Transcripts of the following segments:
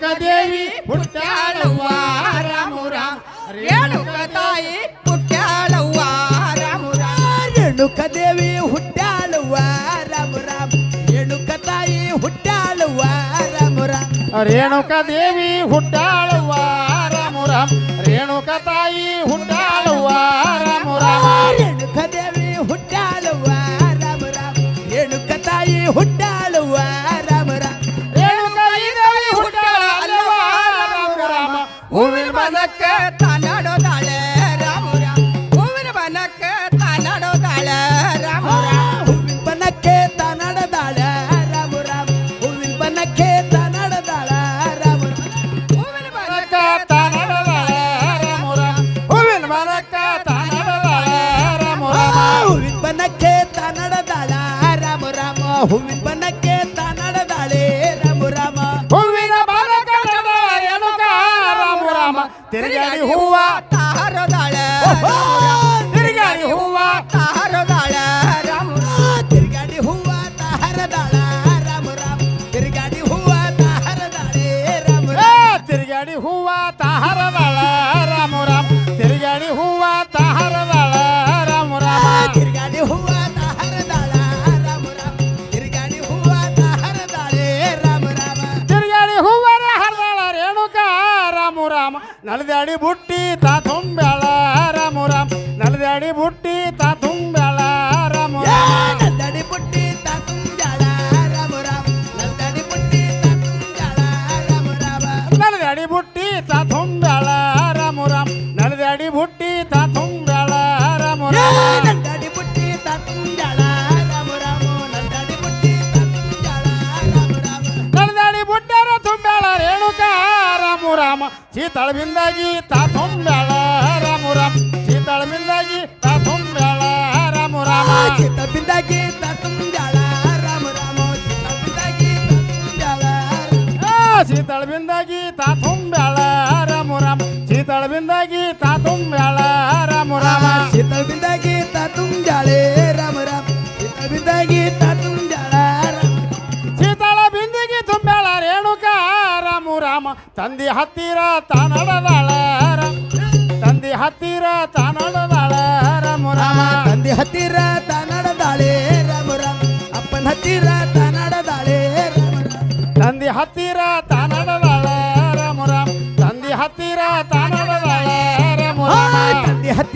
ರೇಣುಕ ದೇವಿ ಹುಟ್ಟಾಳವ್ವ ರಾಮು ರಾಮ ರೇಣುಕ ತಾಯಿ ಹುಟ್ಟಾಳವ್ವ ರಾಮು ರಾಮ ರೇಣುಕ ದೇವಿ ಹುಟ್ಟಾಳುವ ರಾಮ ರಾಮ ರೇಣುಕ ತಾಯಿ ಹುಟ್ಟಾಳುವ ರಾಮ ರಾಮ ರೇಣುಕ ದೇವಿ ಹುಟ್ಟಾಳುವ ರಾಮು ರಾಮ ರೇಣುಕ ತಾಯಿ ಹುಟ್ಟಾಳುವ ರಾಮು ರಾಮ ರೇಣುಕ ದೇವಿ ಹುಟ್ಟಾಳುವ ರಾಮ ರಾಮ ರೇಣುಕ ತಾಯಿ ಹುಟ್ಟಾಳುವ ಹೂವಿನ ಬನಕ್ಕ ತಾನಾಡೋದಾಳೆ ರಾಮು ರಾಮ ಹೂವಿನ ಬನಕ್ಕ ತಾನಾಡೋದಾಳೆ ರಾಮು ರಾಮ ಹೂವಿನ ಬನಕ್ಕೆ ತಾನಡದಾಳ ರಾಮ ರಾಮ ಹೂವಿನ ಬನಕ್ಕೆ ತಾನಡದಾಳ ರಾಮ ರಾಮ ಹೂವಿನ ಬನಕ್ಕ ತಾನಾಡೋದಾಳೆ ರಾಮು ರಾಮ ಹೂವಿನ ಬನಕ್ಕ ತಾನಾಡೋದಾಳೆ ರಾಮು ರಾಮ ಹೂವಿನ ಬನಕ್ಕೆ ತಾನಡದಾಳ ರಾಮ ರಾಮ ಹೂವಿನ हुआ तार डाळ ಸೀತಾಳ ಬಿಂದಾಗಿ ತಾ ತುಂಬ್ಯಾಳ ರಾಮ ರಾಮ ಚಿತ್ತ ಬಿಂದಾಗಿ ತಾತುಂಜಾಳೆ ರಾಮ ರಾಮ ಚಿತ್ತ ಬಿಂದಾಗಿ ತಾತುಂಜಾಳ ರಾಮ ಸೀತಾಳ ಬಿಂದಿಗೆ ತುಂಬ್ಯಾಳ ರೇಣುಕ ರಾಮ ರಾಮ ತಂದಿ ಹತ್ತಿರ ತಾನಡದಾಳ ರಾಮ ತಂದಿ ಹತ್ತಿರ ತಾನಡದಾಳ ರಾಮ ರಾಮ ತಂದೆ ಹತ್ತಿರ ತಾನಡದಾಳೆ ರಾಮ ರಾಮ ಅಪ್ಪನ ಹತ್ತಿರ ತಾನಡದಾಳೆ ರಾಮ ರಾಮ ತಂದಿ ಹತ್ತಿರ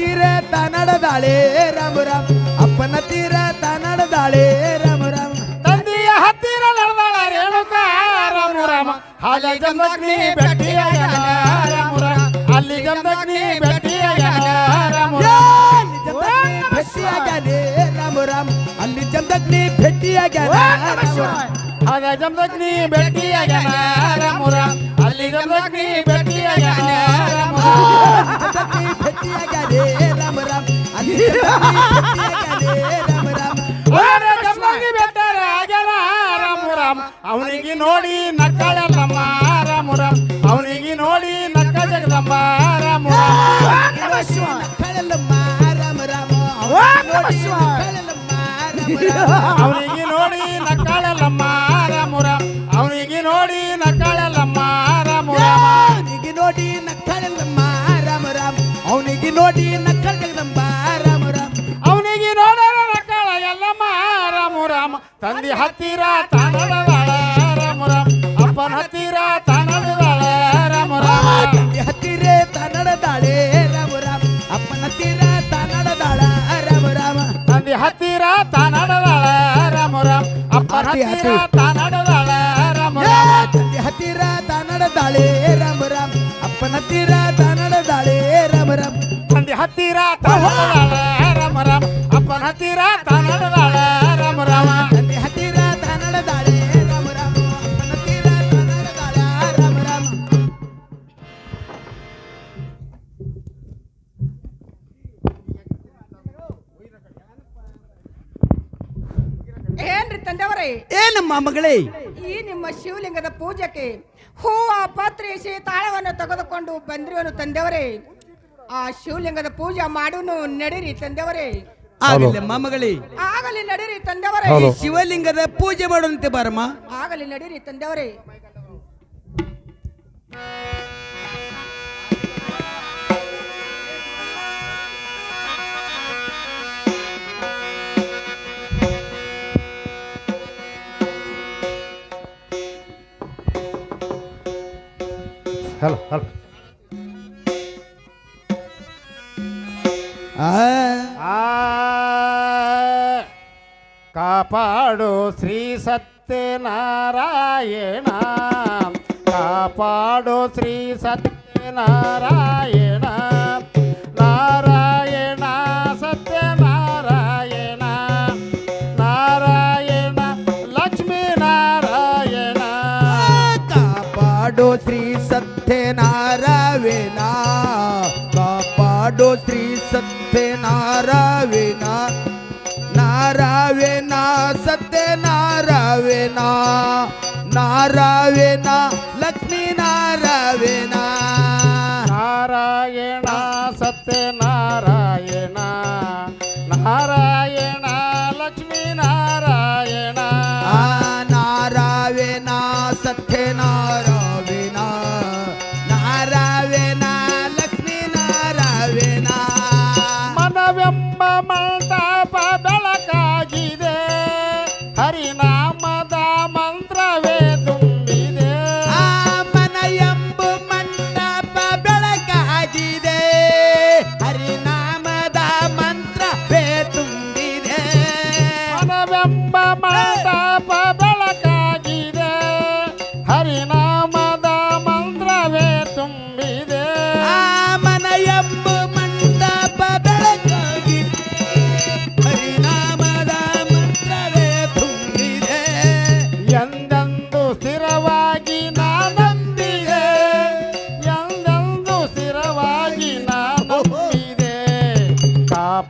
ತಂದೆ ಹತ್ತಿರ ತಾನಡದಾಳೆ ರಾಮ ರಾಮ ಅಪ್ಪನ ಹತ್ತಿರ ತಾನಡದಾಳೆ ರಾಮ ರಾಮ ತಂದೆಯ ಹತ್ತಿರ ನಡೆದಾಳ ರೇಣುಕ ರಾಮ ರಾಮ ಹಾಗೆ ಜಮದಗ್ನಿ ಭೇಟಿಯಾಗ್ಯಾನ ರಾಮ ರಾಮ ಅಲ್ಲಿ ಜಮದಗ್ನಿ ಭೇಟಿಯಾಗ್ಯಾನ ರಾಮ ರಾಮ ಅಲ್ಲಿ ಜಮದಗ್ನಿ ಭೇಟಿಯಾಗ್ಯಾನ ರಾಮ ರಾಮ ಹಾಗೆ ಜಮದಗ್ನಿ ಭೇಟಿಯಾಗ್ಯಾನ ರಾಮ ರಾಮ ಅಲ್ಲಿ ಜಮದಗ್ನಿ ಭೇಟಿಯಾಗ್ಯಾನ ರಾಮ ರಾಮ ರಾಮ ರಾಮ ರಾಮ ರಾಮ ರಾಮ ಅವನಿಗೆ ನೋಡಿ ನಕ್ಕಳಲ್ಲಮ್ಮ ರಾಮ ರಾಮ ಅವನಿಗೆ ನೋಡಿ ನಕ್ಕ ಜಗದಮ್ಮ ರಾಮ ರಾಮ ರಾಮ ರಾಮ ಅವನಿಗೆ ನೋಡಿ ನಕ್ಕಳಲ್ಲಮ್ಮ ಅವನಿಗೆ ನೋಡಿ ನಕ್ಕಳಲ್ಲಮ್ಮ ರಾಮ ರಾಮ ಅವನಿಗೆ ನೋಡರ ನಕ್ಕಳ ಎಲ್ಲಮ್ಮ ರಾಮ ರಾಮ ತಂದಿ ಹತ್ತಿರ ತಾನಡದಾಳ ರಾಮ ರಾಮ ಅಪ್ಪನ ಹತ್ತಿರ ತಾನಡದಾಳ ರಾಮ ರಾಮ ತಂದೆ ಹತ್ತಿರ ತಾನಡದಾಳೆ ರಾಮ ರಾಮ ಅಪ್ಪನ ಹತ್ತಿರ ತಾನಡದಾಳ ರಾಮ ರಾಮ ತಂದಿ ಹತ್ತಿರ ತಾನಡದಾಳ ರಾಮ ರಾಮ ಅಪ್ಪನ ಹತ್ತಿರ ತಾನಡದಾಳ ರಾಮ ರಾಮ ತಂದೆ ಹತ್ತಿರ ತಾನಡದಾಳೆ ರಾಮ ರಾಮ ಅಪ್ಪನ ಹತ್ತಿರ ತಾನಡದಾಳ ರಾಮ ರಾಮ ತಂದೆ ಹತ್ತಿರ ತಾನಡದಾಳೆ ರಾಮ ರಾಮ ಅಪ್ಪನ ಹತ್ತಿರ ತಾನಡದಾಳ ರಾಮ ರಾಮ ಏನ್ರಿ ತಂದೆಯವರೇ? ಏನಮ್ಮ ಮಗಳೇ? ಈ ನಿಮ್ಮ ಶಿವಲಿಂಗದ ಪೂಜೆಗೆ ಹೂವ ಪತ್ರಿಸಿ ತಾಳವನ್ನು ತೆಗೆದುಕೊಂಡು ಬಂದ್ರಿವನು ತಂದೆಯವರೇ. ಆ ಶಿವಲಿಂಗದ ಪೂಜೆ ಮಾಡುನು ನಡೀರಿ ತಂದೆಯವರೇ. ಆಗಲಿಲ್ಲಮ್ಮ ಮಗಳಿ. ಆಗಲಿ ನಡೀರಿ ತಂದೆವರೇ ಈ ಶಿವಲಿಂಗದ ಪೂಜೆ ಮಾಡುವಂತೆ ಬಾರಮ್ಮ. ಆಗಲಿ ನಡೀರಿ ತಂದೆಯವರೇ. Hello hello. కాపాడు శ్రీ సత్యనారాయణ. కాపాడు శ్రీ సత్యనారాయణ. నారాయణ సత్యనారాయణ. నారాయణ లక్ష్మీనారాయణ. కాపాడు శ్రీ సత్యనారాయణ. కాపాడు శ్రీ సత్య சத்யநாராயணா நாராயணா சத்யநாராயணா நாராயணா லக்ஷ்மி நாராயணா நாராயணா சத்யநாராயணா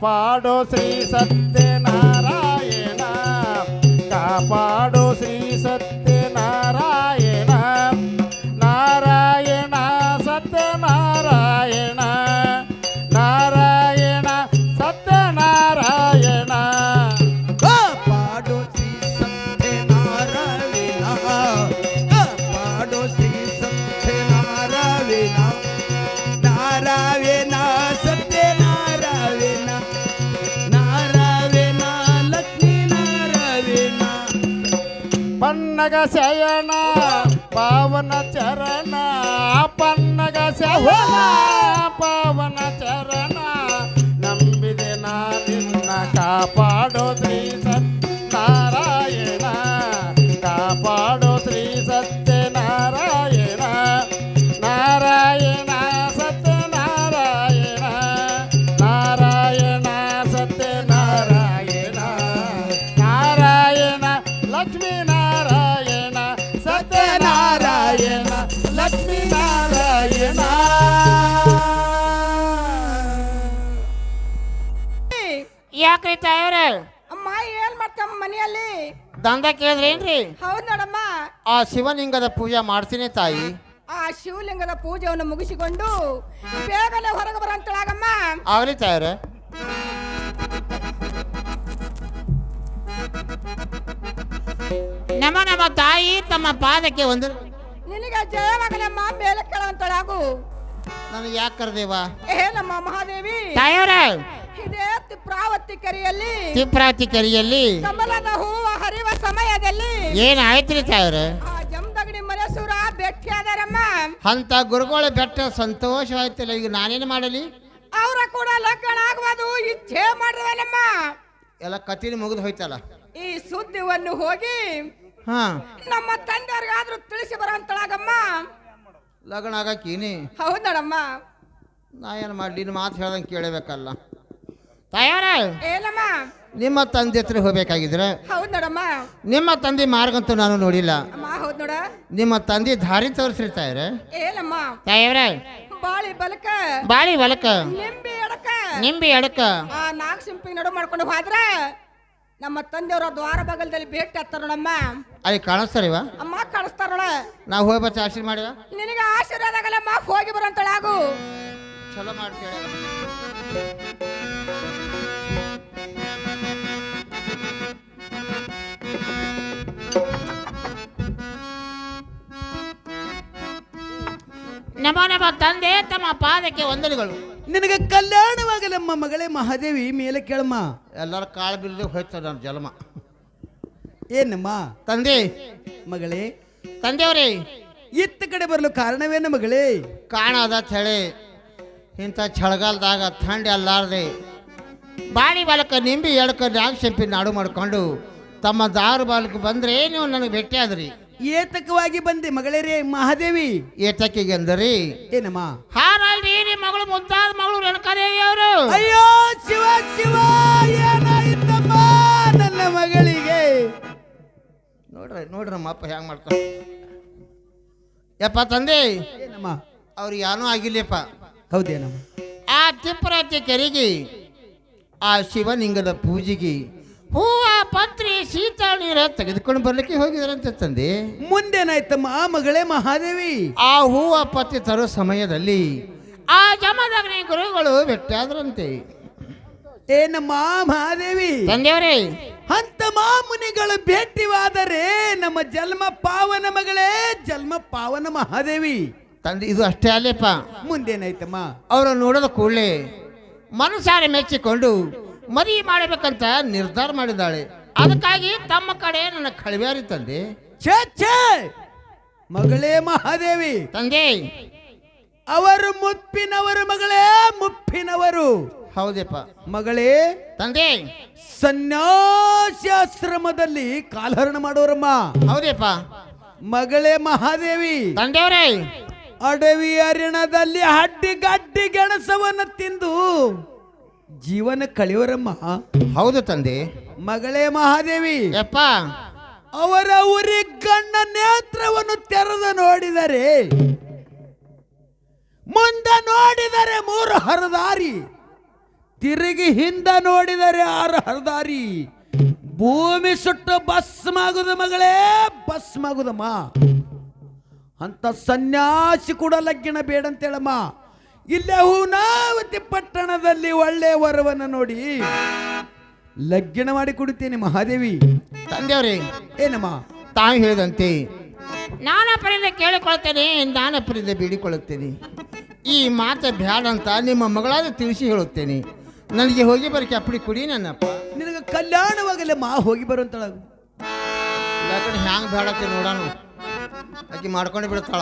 பாடோ ஸ்ரீ சத்தே. ಪನ್ನಗ ಶಯನ ಪಾವನ ಚರಣ ಪನ್ನಗ ಶಯನ ಪಾವನ ಚರಣ ನಂಬಿದೆ ನಾನಿನ್ನ ಕಾಪಾಡೋ ಶ್ರೀ ದಂಧ ಕೇಳಿದ್ರೇನ್ರಿ? ಹೌದ್ ನೋಡಮ್ಮ. ಆ ಶಿವಲಿಂಗದ ಪೂಜೆ ಮಾಡ್ತೀನಿ ತಾಯಿ. ಆ ಶಿವಲಿಂಗದ ಪೂಜೆಯನ್ನು ಮುಗಿಸಿಕೊಂಡು ಬೇಗನೆ ಹೊರಗೆ ಬರಂತಳಾಗಮ್ಮ. ಆಗಲಿ ತಾಯ್ರೆ ನಮ್ಮ ನಮ್ಮ ತಾಯಿ ತಮ್ಮ ಪಾದಕ್ಕೆ ಒಂದು ನಿನಗೆ ಜಯವಾಗಲಮ್ಮ ಮೇಲೆ ಕೇಳುವಂತಳಾಗು ನನಗೆ ಯಾಕೆ ಏ ನಮ್ಮ ಮಹಾದೇವಿ. ತಾಯವರ ಇದೇ ತಿಪ್ರಾವತಿ ಕರಿಯಲ್ಲಿ ತಿಪ್ರಾತಿ ಕರಿಯಲ್ಲಿ ಕಮಲದ ಹೂವು ಹರಿವ ಸಮಯದಲ್ಲಿ ಏನಾಯ್ತು ತಾಯವ್ರ ಆ ಜಮದಗಡಿ ಅಂತ ಗುರುಗಳ ಬೆಟ್ಟ ಸಂತೋಷವಾಯ್ತಲ್ಲ ಈಗ ನಾನೇನು ಮಾಡಲಿ? ಅವರ ಕೂಡ ಲಗ್ನ ಆಗುವುದು ಇಚ್ಛೆ ಮಾಡಿರುವನಮ್ಮ ಎಲ್ಲ ಕತಿನಿ ಮುಗಿದು ಹೋಯ್ತಲ್ಲ? ಈ ಸುದ್ದಿವನ್ನು ಹೋಗಿ ಹಾ. ನಮ್ಮ ತಂದೆಯವ್ರಿಗಾದ್ರೂ ತಿಳಿಸಿ ಬರಂತಳಾಗಮ್ಮ ಲಗ್ನ ಆಗಕ್ಕೀನಿ ಹೌದ್ ನೋಡಮ್ಮ. ನಾ ಏನು ಮಾಡಲಿ ನಿನ್ನ ಮಾತು ಹೇಳ್ದಂಗೆ ಕೇಳಬೇಕಲ್ಲ. ತಯಾರ! ಏನಮ್ಮ ನಿಮ್ಮ ತಂದೆ ಹತ್ರ ಹೋಗ್ಬೇಕಾಗಿದ್ರೆ ಹೌದ್ ನೋಡಮ್ಮ. ನಿಮ್ಮ ತಂದೆ ಮಾರ್ಗಂತೂ ನಾನು ನೋಡಿಲ್ಲ. ಅಮ್ಮ ಹೌದ್ ನೋಡ. ನಿಮ್ಮ ತಂದೆ ದಾರಿ ತೋರಿಸಿರ್ತಾರೆ ಏನಮ್ಮ? ತಾಯವರ ಬಾಳಿ ಬಲಕ. ಬಾಳಿ ನಿಂಬಿ ಎಡಕ. ನಿಂಬಿ ಎಡಕ. ಆ ನಾಲ್ಕು ಸಿಂಪಿ ನಡು ಮಾಡ್ಕೊಂಡು ಹೋದ್ರ ನಮ್ಮ ತಂದೆಯವರ ದ್ವಾರ ಬಗಲದಲ್ಲಿ ಭೇಟಿ ಆಗ್ತಾರ ನೋಡಮ್ಮ. ಅಲ್ಲಿ ಕಾಣಿಸ್ತಾರಿವ ಅಮ್ಮ ಕಾಣಿಸ್ತಾರಳ ನಾವು ಹೋಗಿ ಬರ್ತಾ ಆಶೀರ್ ಮಾಡಿವ ನಿನಗೆ ಆಶೀರ್ವಾದ ಆಗಲ್ಲಮ್ಮ ಹೋಗಿ ಬರಂತಳಾಗು ಚಲೋ ಮಾಡ್ತೇವೆ. ನಮ ನಮ ತಂದೆ ತಮ್ಮ ಪಾದಕ್ಕೆ ವಂದನೆಗಳು. ನಿನಗೆ ಕಲ್ಯಾಣವಾಗಲಮ್ಮ ಮಗಳೇ ಮಹಾದೇವಿ ಮೇಲೆ ಕೇಳಮ್ಮ. ಎಲ್ಲರ ಕಾಳು ಬಿಲ್ಲದೆ ಹೋಯ್ತದ ಜಲಮ ಜನ್ಮ. ಏನಮ್ಮ? ತಂದೆ. ಮಗಳೇ. ತಂದೆಯವರೇ. ಇತ್ತ ಕಡೆ ಬರಲು ಕಾರಣವೇನ ಮಗಳೇ? ಕಾಣದ ಚಳಿ ಇಂಥ ಚಳಿಗಾಲದಾಗ ಥಂಡಿ ಅಲ್ಲಾರದೆ ಬಾಡಿ ಬಾಲಕ ನಿಂಬಿ ಎಳ್ಕ ನಾಗ ಶೆಂಪಿ ನಾಡು ಮಾಡ್ಕೊಂಡು ತಮ್ಮ ದಾರು ಬಾಲಕ್ಕೆ ಬಂದರೆ ನೀವು ನನಗೆ ಭೇಟಿ ಆದ್ರಿ. ಏತಕವಾಗಿ ಬಂದೆ ಮಗಳೇರೇ ಮಹಾದೇವಿ? ಏತಕಿಗೆ ಅಂದರಿ ಏನಮ್ಮ? ಹಾರಲ್ರಿ ನಿಮ್ಮ ಮಗಳು ಮುಂತಾದ ಮಗಳು ರೇಣುಕಾದೇವಿ ಅವರು. ಅಯ್ಯೋ ಶಿವ ಶಿವ ಏನಾಯ್ತಮ್ಮ ನನ್ನ ಮಗಳಿಗೆ? ನೋಡ್ರಿ ನೋಡ್ರಿ ನಮ್ಮ ಅಪ್ಪ ಹೆಂಗ್ ಮಾಡ್ಕೊ ಯಪ್ಪ ತಂದೆ ಏನಮ್ಮ? ಅವ್ರಿಗೆ ಏನೂ ಆಗಿಲ್ಲಪ್ಪ. ಹೌದೇನಮ್ಮ? ಆ ತಿಪ್ಪರಾತಿ ಕೆರೆಗೆ ಆ ಶಿವಲಿಂಗದ ಪೂಜೆಗೆ ಹೂವ ಪತ್ರಿ ಸೀತಾ ನೀರ ತೆಗೆದುಕೊಂಡು ಬರ್ಲಿಕ್ಕೆ ಹೋಗಿದ್ರಂತೆ ತಂದೆ. ಮುಂದೇನಾಯ್ತಮ್ಮ ಮಗಳೇ ಮಹಾದೇವಿ. ಆ ಹೂವ ಪತ್ರಿ ತರೋ ಸಮಯದಲ್ಲಿ ಆ ಜಮದಗ್ನಿ ಗುರುಗಳು ಭೇಟಿಯಾದ್ರಂತೆ ಏನಮ್ಮ ಮಹಾದೇವಿ. ತಂದೆಯವರೇ. ಅಂತ ಮಾಮುನಿಗಳು ಭೇಟಿವಾದರೆ ನಮ್ಮ ಜನ್ಮ ಪಾವನ ಮಗಳೇ ಜನ್ಮ ಪಾವನ ಮಹಾದೇವಿ. ತಂದೆ ಇದು ಅಷ್ಟೇ ಅಲ್ಲೇಪ್ಪ. ಮುಂದೇನಾಯ್ತಮ್ಮ? ಅವರು ನೋಡಿದ ಕೂಡಲೇ ಮನಸಾರೆ ಮೆಚ್ಚಿಕೊಂಡು ಮದುವೆ ಮಾಡಬೇಕಂತ ನಿರ್ಧಾರ ಮಾಡಿದ್ದಾಳೆ. ಅದಕ್ಕಾಗಿ ತಮ್ಮ ಕಡೆ ನನ್ನ ಕಳವ್ಯಾರಿ ತಂದೆ. ಛೇ ಛೇ! ಮಗಳೇ ಮಹಾದೇವಿ. ತಂದೆ. ಅವರು ಮುಪ್ಪಿನವರು ಮಗಳೇ ಮುಪ್ಪಿನವರು. ಹೌದಪ್ಪ. ಮಗಳೇ. ತಂದೆ. ಸನ್ಯಾಸಾಶ್ರಮದಲ್ಲಿ ಕಾಲಹರಣ ಮಾಡೋರಮ್ಮ. ಹೌದಪ್ಪ. ಮಗಳೇ ಮಹಾದೇವಿ. ತಂದೆಯವರೇ. ಅಡವಿ ಅರಿಣದಲ್ಲಿ ಹಡ್ಡಿ ಗಡ್ಡಿ ಗೆಣಸವನ್ನು ತಿಂದು ಜೀವನ ಕಳೆಯೋರಮ್ಮ ಹೌದು ತಂದೆ. ಮಗಳೇ ಮಹಾದೇವಿ. ಯಪ್ಪ. ಅವರ ಉರಿ ಗಣ್ಣ ನೇತ್ರವನ್ನು ತೆರೆದು ನೋಡಿದರೆ ಮುಂದೆ ನೋಡಿದರೆ ಮೂರು ಹರದಾರಿ. ತಿರುಗಿ ಹಿಂದ ನೋಡಿದರೆ ಆರು ಹರದಾರಿ. ಭೂಮಿ ಸುಟ್ಟು ಬಸ್ ಭಸ್ಮಾಗುದು ಮಗಳೇ ಬಸ್ ಮಾಗುದಮ್ಮ. ಅಂತ ಸನ್ಯಾಸಿ ಕೂಡ ಲಗ್ಗಿನ ಬೇಡ ಅಂತೇಳಮ್ಮ ಇಲ್ಲೇ ಹೂನಾವತಿ ಪಟ್ಟಣದಲ್ಲಿ ಒಳ್ಳೆ ವರವನ್ನು ನೋಡಿ ಲಗ್ಗಿಣ ಮಾಡಿ ಕೊಡುತ್ತೇನೆ ಮಹಾದೇವಿ. ತಂದೆಯವರೇ ಏನಮ್ಮ? ತಾಯಿ ಹೇಳಿದಂತೆ ನಾನಪ್ಪರಿಂದ ಕೇಳಿಕೊಳ್ತೇನೆ. ನಾನಪ್ಪರಿಂದ ಬೀಡಿಕೊಳ್ಳುತ್ತೇನೆ. ಈ ಮಾತು ಬ್ಯಾಡ ಅಂತ ನಿಮ್ಮ ಮಗಳಾದ ತಿಳಿಸಿ ಹೇಳುತ್ತೇನೆ. ನನಗೆ ಹೋಗಿ ಬರಕ್ಕೆ ಅಪ್ಪಡಿ ಕುಡಿ ನನ್ನಪ್ಪ. ನಿನಗೆ ಕಲ್ಯಾಣವಾಗಲ್ಲ ಮಾ ಹೋಗಿ ಬರುವಂತಳ ಯಾಕಂದ್ರೆ ಹ್ಯಾಂಗ ಬೇಡತ್ತೆ ನೋಡೋಣ ಅಕ್ಕಿ ಮಾಡ್ಕೊಂಡು ಬಿಡ್ತಾಳ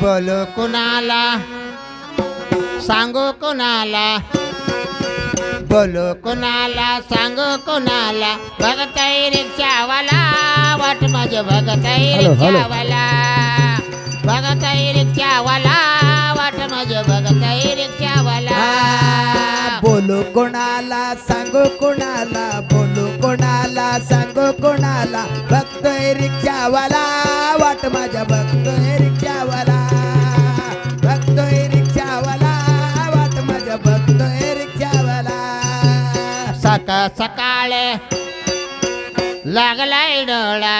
बोलो कुणाला? सांगो कुणाला? बोलो कुणाला? सांगो कुणाला? बघताय रिक्षावाला वाट माझे बघताय रिक्षावाला. बघताय रिक्षावाला वाट बघताय रिक्षावाला बोलू कोणाला सांगू कोणाला बोलू कोणाला सांगू कोणाला बघतोय रिक्षावाला वाट माझ्या बघतोय रिक्षावाला बघतोय रिक्षावाला वाट माझ्या बघतोय रिक्षावाला सका सकाळे लागलाय डोळा.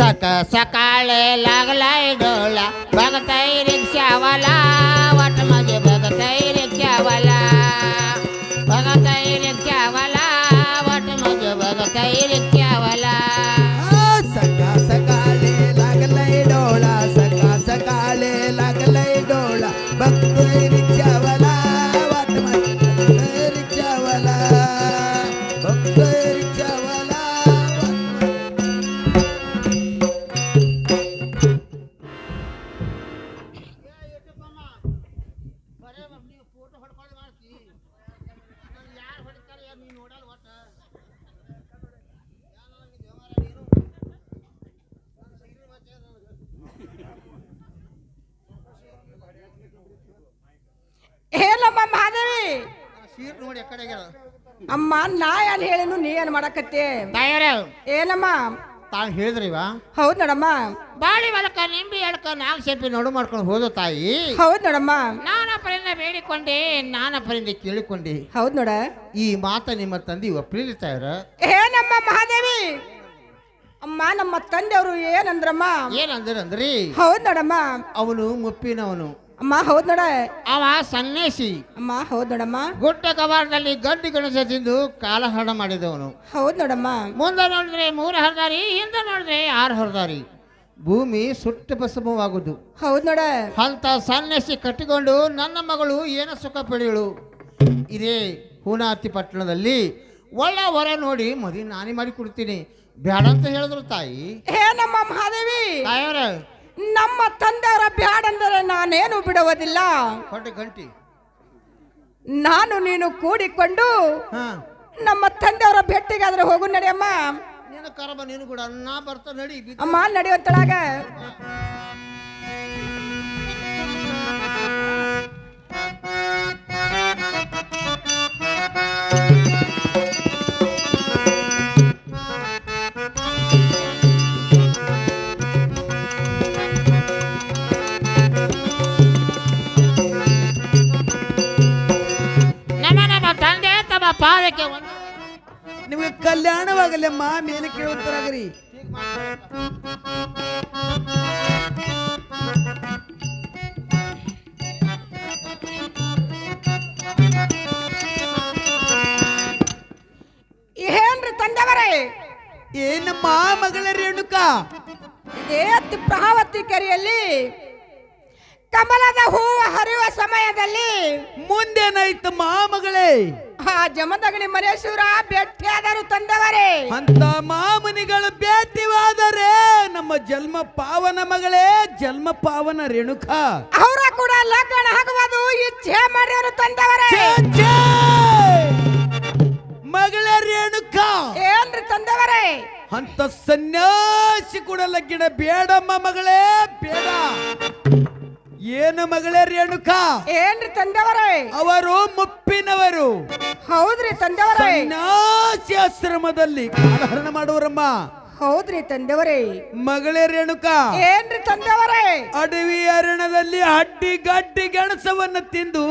सकाळ सकाळ लागलाय डोला बघताय रिक्षावाला. ಹೇಳಮ್ಮ ಮಹಾದೇವಿ ಸೀಟ್ ನೋಡಿ ಎಕಡೆಗೆ. ಅಮ್ಮ ನಾ ಏನ್ ಹೇಳಿನು ನೀ ಏನ್ ಮಾಡಕತ್ತೆ? ಏನಮ್ಮ? ತಾವು ಹೇಳಿದ್ರಿವಾ ಹೌದ್ ನೋಡಮ್ಮ. ಬಾಳಿ ಬಳಕ ನಿಂಬಿ ಹೇಳಕ ನಾಲ್ಕು ಸೇಪಿ ನೋಡು ಮಾಡ್ಕೊಂಡು ಹೋದ ತಾಯಿ. ಹೌದ್ ನೋಡಮ್ಮ. ನಾನಪರಿಂದ ಬೇಡಿಕೊಂಡೆ ನಾನಪರಿಂದ ಕೇಳಿಕೊಂಡೆ. ಹೌದ್ ನೋಡ. ಈ ಮಾತ ನಿಮ್ಮ ತಂದೆ ಏ ಏನಮ್ಮ ಮಹಾದೇವಿ. ಅಮ್ಮ ನಮ್ಮ ತಂದೆಯವರು ಏನಂದ್ರಮ್ಮ? ಏನಂದ್ರಂದ್ರಿ? ಹೌದ್ ನೋಡಮ್ಮ. ಅವನು ಮುಪ್ಪಿನವನು. ಅಮ್ಮ ಹೌದ್ ನೋಡ. ಅವ ಸನ್ಯಾಸಿ. ಅಮ್ಮ ಹೌದ್ ನೋಡಮ್ಮ. ಗುಡ್ಡ ಕವಾಡದಲ್ಲಿ ಗಡ್ಡಿ ಗಣಸ ತಿಂದು ಕಾಲ ಹರಣ ಮಾಡಿದವನು. ಹೌದ್ ನೋಡಮ್ಮ. ಮುಂದೆ ನೋಡಿದ್ರೆ ಮೂರು ಹರದಾರಿ ಹಿಂದೆ ನೋಡಿದ್ರೆ ಆರು ಹರದಾರಿ. ಭೂಮಿ ಸುಟ್ಟು ಭಸ್ಮವಾಗುದು ಹೌದ್ ನೋಡ. ಅಂತ ಸನ್ಯಾಸಿ ಕಟ್ಟಿಕೊಂಡು ನನ್ನ ಮಗಳು ಏನು ಸುಖ ಪಡೆಯಳು? ಇದೇ ಹೂನಾತಿ ಪಟ್ಟಣದಲ್ಲಿ ಒಳ್ಳೆ ಹೊರ ನೋಡಿ ಮದಿ ನಾನೇ ಮಾಡಿ ಕೊಡ್ತೀನಿ. ಬೇಡ ಅಂತ ಹೇಳಿದ್ರು ತಾಯಿ. ಹೇ ನಮ್ಮ ಮಹಾದೇವಿ. ತಾಯವ್ರ. ನಮ್ಮ ತಂದೆಯವರ ಬ್ಯಾಡಂದರೆ ನಾನೇನು ಬಿಡುವುದಿಲ್ಲ. ಗಂಟಿ. ನಾನು ನೀನು ಕೂಡಿಕೊಂಡು ನಮ್ಮ ತಂದೆಯವರ ಭೇಟಿಗಾದ್ರೆ ಹೋಗು ನಡಿಯಮ್ಮ ನೀನು ಕರಬ ನೀನು ಕೂಡ. ನಾ ಬರ್ತಾ ನಡಿ ಅಮ್ಮ ನಡೆಯೋ ಪಾದಕ್ಕೆ ನಿಮಗೆ ಕಲ್ಯಾಣವಾಗಲಮ್ಮ ಮೇಲೆ ಕೇಳುತ್ತಾರಾಗ್ರಿ. ಏನ್ರಿ ತಂದವರೇ? ಏನಮ್ಮ ಮಗಳ ರೇಣುಕ? ಇದೇ ಪ್ರಾವತಿ ಕೆರೆಯಲ್ಲಿ ಕಮಲದ ಹೂವು ಹರಿಯುವ ಸಮಯದಲ್ಲಿ ಮುಂದೇನಾಯ್ತು ಮಗಳೇ? ಆ ಜಮದಗಣಿ ಮರೇಶ್ವರ ಭೇಟಿಯಾದರು ತಂದವರೇ. ಅಂತ ಮಾಮನಿಗಳು ಭೇಟಿವಾದರೆ ನಮ್ಮ ಜನ್ಮ ಪಾವನ ಮಗಳೇ ಜನ್ಮ ಪಾವನ ರೇಣುಕ. ಅವರ ಕೂಡ ಲಗ್ನ ಆಗುವುದು ಇಚ್ಛೆ ಮಾಡಿದರು ತಂದವರೇ! ಮಗಳ ರೇಣುಕ. ಏನ್ರಿ ತಂದವರೇ? ಅಂತ ಸನ್ಯಾಸಿ ಕೂಡ ಲಗ್ನ ಬೇಡಮ್ಮ ಮಗಳೇ ಬೇಡ. ಏನು ಮಗಳೇ ರೇಣುಕಾ? ಏನ್ರಿ ತಂದವರೇ ಅವರು ಮುಪ್ಪಿನವರು. ಹೌದ್ರಿ ತಂದವರೇ ಸನ್ಯಾಸಿ ಆಶ್ರಮದಲ್ಲಿ ಕಾಲಹರಣ ಮಾಡುವರಮ್ಮ. ಹೌದ್ರಿ ತಂದವರೇ ಮಗಳೇ ರೇಣುಕಾ. ಏನ್ರಿ ತಂದವರೇ ಅಡವಿ ಅರಣದಲ್ಲಿ ಹಡ್ಡಿ ಗಡ್ಡಿ ಗೆಣಸವನ್ನ ತಿಂದು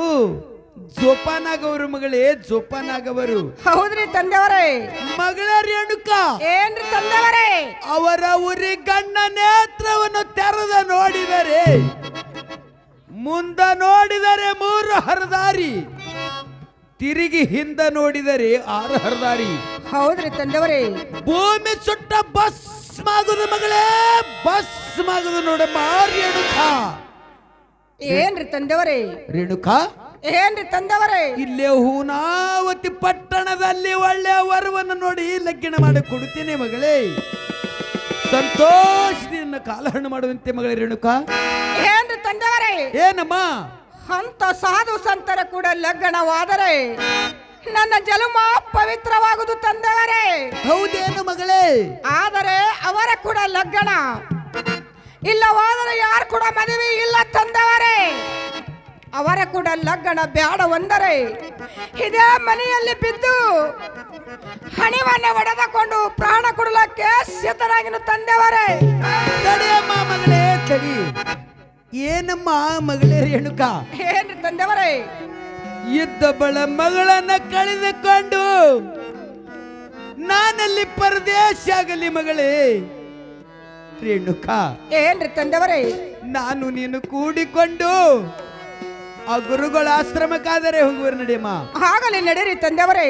ಜೋಪಾನಾಗವರು ಮಗಳೇ ಜೋಪಾನಾಗವರು. ಹೌದ್ರಿ ತಂದವರೇ ಮಗಳ ರೇಣುಕ. ಏನ್ರಿ ತಂದವರೇ ಅವರ ಉರಿ ಗಣ್ಣ ನೇತ್ರವನ್ನು ತೆರೆದ ನೋಡಿದರೆ ಮುಂದ ನೋಡಿದರೆ ಮೂರು ಹರದಾರಿ ತಿರುಗಿ ಹಿಂದ ನೋಡಿದರೆ ಆರು ಹರದಾರಿ. ಹೌದ್ರಿ ತಂದವರೇ. ಭೂಮಿ ಸುಟ್ಟ ಬಸ್ ಮಾಗುದು ಮಗಳೇ ಬಸ್ ಮಾಗುದು ನೋಡಮ್ಮ ರೇಣುಕಾ. ಏನ್ರಿ ತಂದವರೇ? ರೇಣುಕಾ? ಏನ್ರಿ ತಂದವರೇ? ಇಲ್ಲೇ ಹೂನಾವತಿ ಪಟ್ಟಣದಲ್ಲಿ ಒಳ್ಳೆಯ ವರವನ್ನು ನೋಡಿ ಲಗ್ಗಿಣ ಮಾಡಿ ಕೊಡುತ್ತೇನೆ ಮಗಳೇ. ಸಂತೋಷದಿಂದ ಕಾಲಹರಣ ಮಾಡುವಂತೆ ಮಗಳೇ ರೇಣುಕಾ. ಏನ್ರಿ ತಂದವರೇ ಏನಮ್ಮ? ಅಂತ ಸಾಧು ಸಂತರ ಕೂಡ ಲಗ್ನವಾದರೆ ನನ್ನ ಜನ್ಮ ಪವಿತ್ರವಾಗುವುದು ತಂದವರೇ. ಹೌದೇನು ಮಗಳೇ? ಆದರೆ ಅವರ ಕೂಡ ಲಗ್ನ. ಇಲ್ಲವಾದರೆ ಯಾರು ಕೂಡ ಮದುವೆ ಇಲ್ಲ ತಂದವರೇ. ಅವರ ಕೂಡ ಲಗ್ನ ಬೇಡವೆಂದರೆ ಇದೇ ಮನೆಯಲ್ಲಿ ಬಿದ್ದು ಹಣಿವನ್ನ ಒಡೆದುಕೊಂಡು ಪ್ರಾಣ ಕೊಡಲಕ್ಕೆ ಸಿದ್ಧರಾಗಿನ ತಂದೆವರೇ ಏನಮ್ಮ ಮಗಳೇ ರೇಣುಕ ಏನ್ರಿ ತಂದೆವರೇ? ಬಳ ಮಗಳನ್ನ ಕಳೆದುಕೊಂಡು ನಾನಲ್ಲಿ ಪರದೇಶ ಆಗಲಿ ಮಗಳೇ ರೇಣುಕ ಏನ್ರಿ ತಂದೆವರೇ? ನಾನು ನೀನು ಕೂಡಿಕೊಂಡು ಆ ಗುರುಗಳ ಆಶ್ರಮಕ್ಕಾದರೆ ಹೋಗುವರು ನಡೆಯಮ್ಮ. ಆಗಲಿ ನಡೀರಿ ತಂದೆವರೇ.